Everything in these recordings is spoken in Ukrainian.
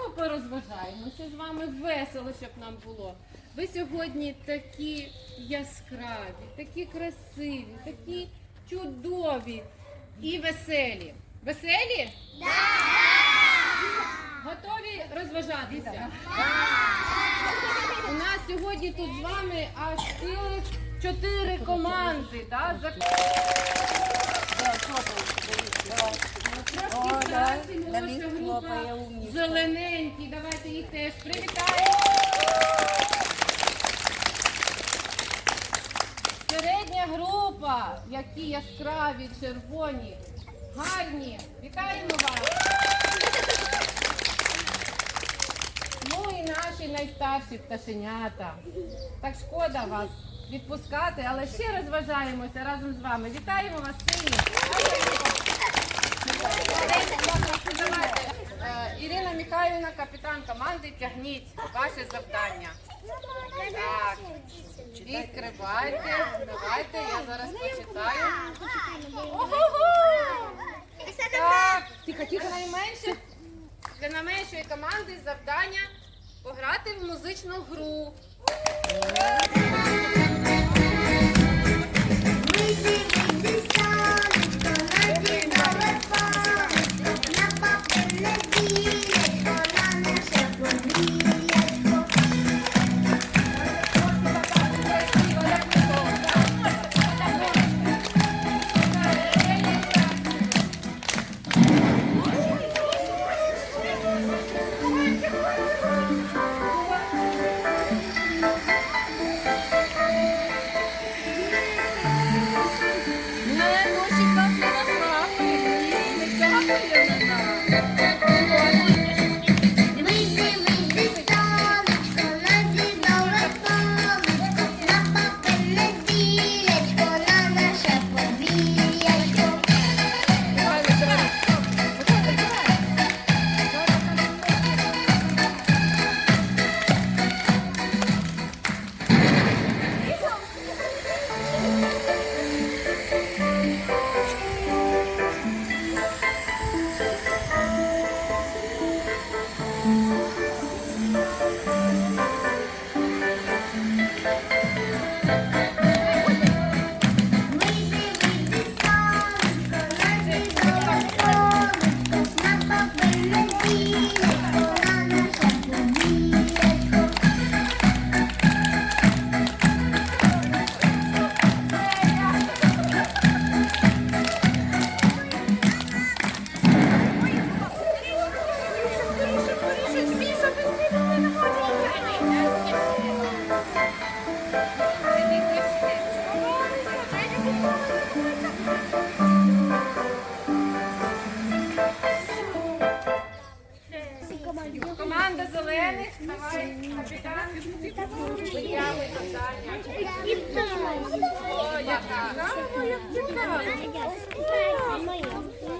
знову порозважаємося з вами весело, щоб нам було. Ви сьогодні такі яскраві, такі красиві, такі чудові і веселі. Веселі? Готові розважатися? У нас сьогодні тут з вами аж цілих чотири команди. Да? За... Старші, молодша група, зелененькі. Давайте їх теж привітаємо. Середня група, які яскраві, червоні, гарні. Вітаємо вас. Ну і наші найстарші пташенята. Так шкода вас відпускати, але ще розважаємося разом з вами. Вітаємо вас сильно. Е, Ірина Михайлівна, капітан команди, тягніть ваше завдання. Так, відкривайте. Давайте, я зараз почитаю. Ого-го! Так, тихо, тихо, найменше. Для найменшої команди завдання пограти в музичну гру. Вийди,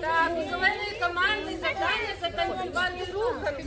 Так, зеленої команди завдання затанцювати руханку.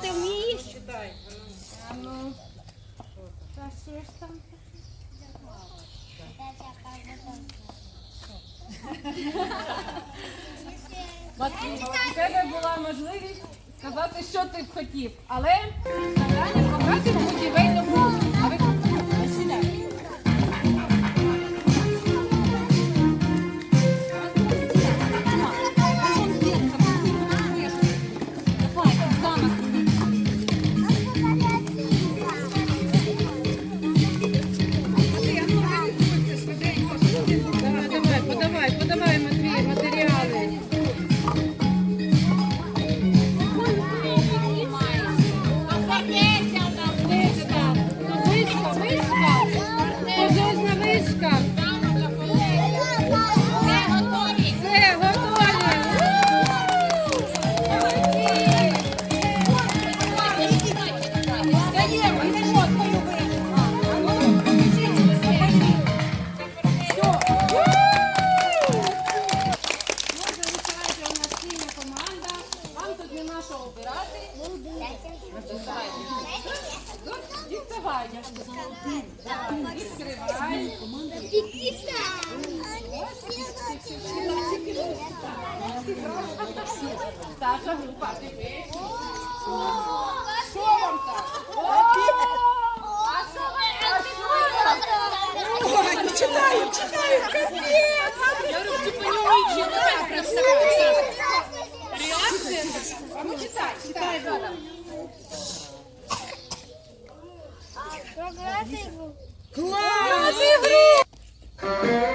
читати вмієш? Читай. А. Та що ж там? Матвій, у тебе була можливість сказати, що ти б хотів, але завдання показує будівельну мову. Саша, група, дивись. Що вам так? А що ви? Читаю, читаю. А ну читай, читай зараз. Танцюй!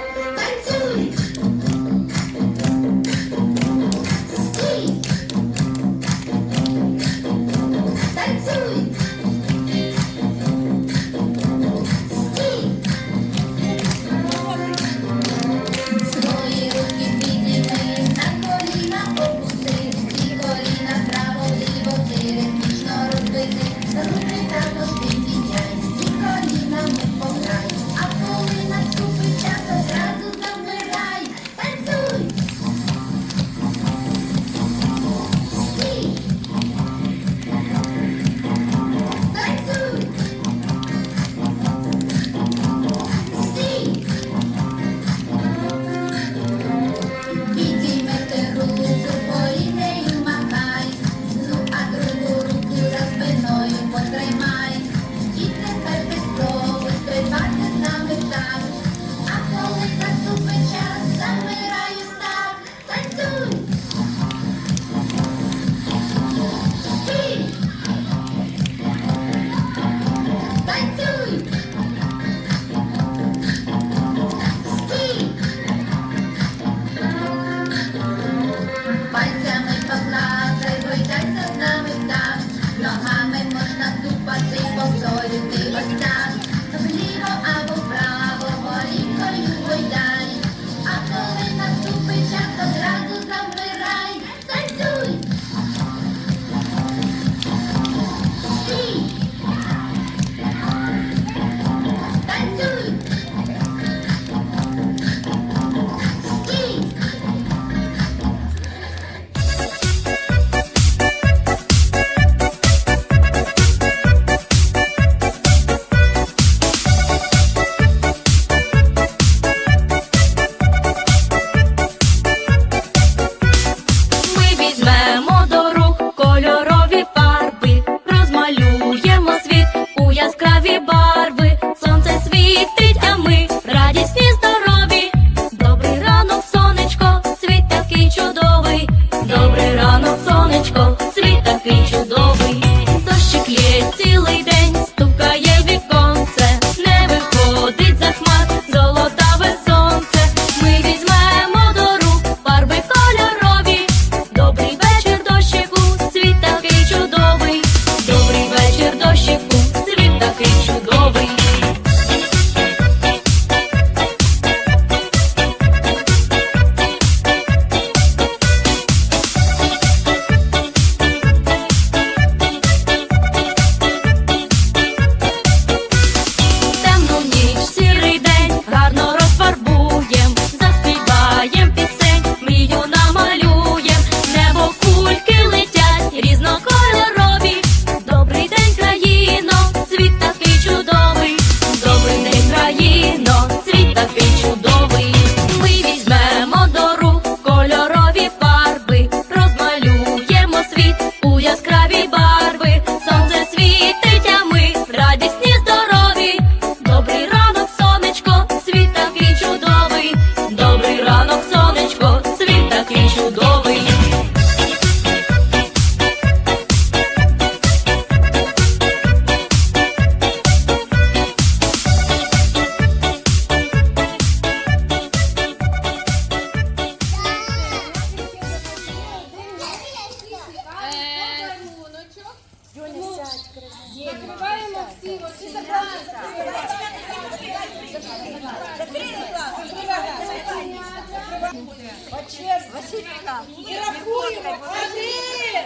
І рахуємо. Один.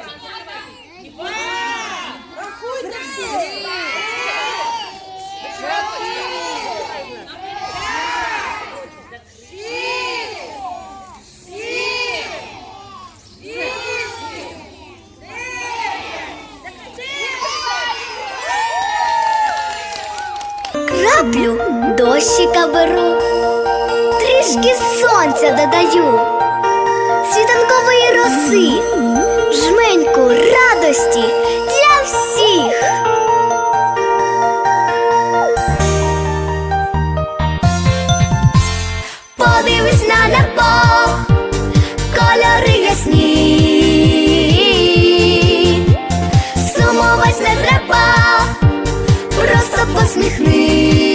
Два. Рахуйте всі. Краплю дощика беру, трішки сонця додаю, світанкової роси, жменьку радості для всіх. Подивись на небо, кольори ясні, сумувать не треба просто посміхнись,